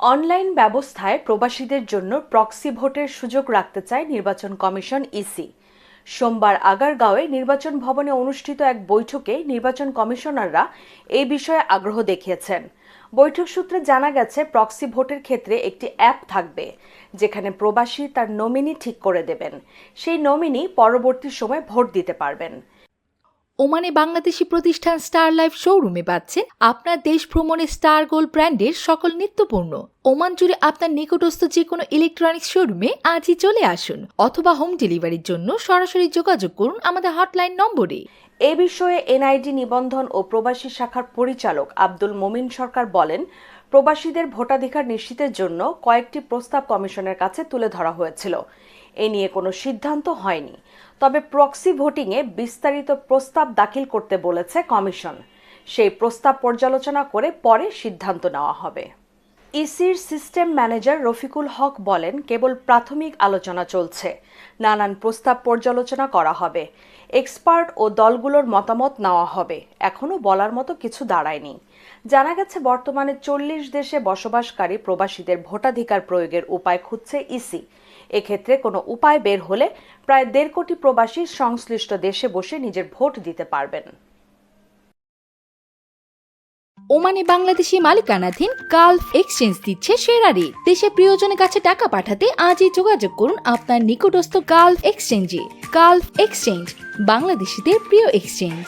Online ব্যবস্থায় প্রবাসীদের জন্য প্রক্সি ভোটের সুযোগ রাখতে চায় নির্বাচন কমিশন ইসি। সোমবার আগারগাঁওয়ে নির্বাচন ভবনে অনুষ্ঠিত এক বৈঠকে নির্বাচন কমিশনাররা এই বিষয়ে আগ্রহ দেখিয়েছেন। বৈঠক সূত্রে জানা গেছে, প্রক্সি ভোটের ক্ষেত্রে একটি অ্যাপ থাকবে, যেখানে প্রবাসী তার নমিনি ঠিক করে দেবেন। সেই নমিনি পরবর্তী সময় ভোট দিতে পারবেন। ওমানে বাংলাদেশি প্রতিষ্ঠান স্টার লাইফ শোরুমে পাচ্ছেন আপনার দেশ ভ্রমণে স্টার গোল্ড ব্র্যান্ডের সকল নিত্যপণ্য। ওমান জুড়ে আপনার নিকটস্থ যে কোনো ইলেকট্রনিক্স শোরুমে আজই চলে আসুন অথবা হোম ডেলিভারির জন্য সরাসরি যোগাযোগ করুন আমাদের হটলাইন নম্বরে। এ বিষয়ে এনআইডি নিবন্ধন ও প্রবাসী শাখার পরিচালক আব্দুল মোমিন সরকার বলেন, প্রবাসীদের ভোটাধিকার নিশ্চিতের জন্য কয়েকটি প্রস্তাব কমিশনের কাছে তুলে ধরা হয়েছিল। এ নিয়ে কোনো সিদ্ধান্ত হয়নি। তবে প্রক্সি ভোটিংয়ে বিস্তারিত প্রস্তাব দাখিল করতে বলেছে কমিশন। সেই প্রস্তাব পর্যালোচনা করে পরে সিদ্ধান্ত নেওয়া হবে। ইসির সিস্টেম ম্যানেজার রফিকুল হক বলেন, কেবল প্রাথমিক আলোচনা চলছে। নানান প্রস্তাব পর্যালোচনা করা হবে। এক্সপার্ট ও দলগুলোর মতামত নেওয়া হবে। এখনও বলার মতো কিছু দাঁড়ায়নি। জানা গেছে, বর্তমানে চল্লিশ দেশে বসবাসকারী প্রবাসীদের ভোটাধিকার প্রয়োগের উপায় খুঁজছে ইসি। এক্ষেত্রে কোনো উপায় বের হলে প্রায় দেড় কোটি প্রবাসী সংশ্লিষ্ট দেশে বসে নিজের ভোট দিতে পারবেন। ওমানে বাংলাদেশি মালিকানাধীন গালফ এক্সচেঞ্জ দিচ্ছে সেরা রেট দেশের প্রিয়জনের কাছে টাকা পাঠাতে আজই যোগাযোগ করুন আপনার নিকটস্থ গালফ এক্সচেঞ্জে। গালফ এক্সচেঞ্জ, বাংলাদেশিদের প্রিয় এক্সচেঞ্জ।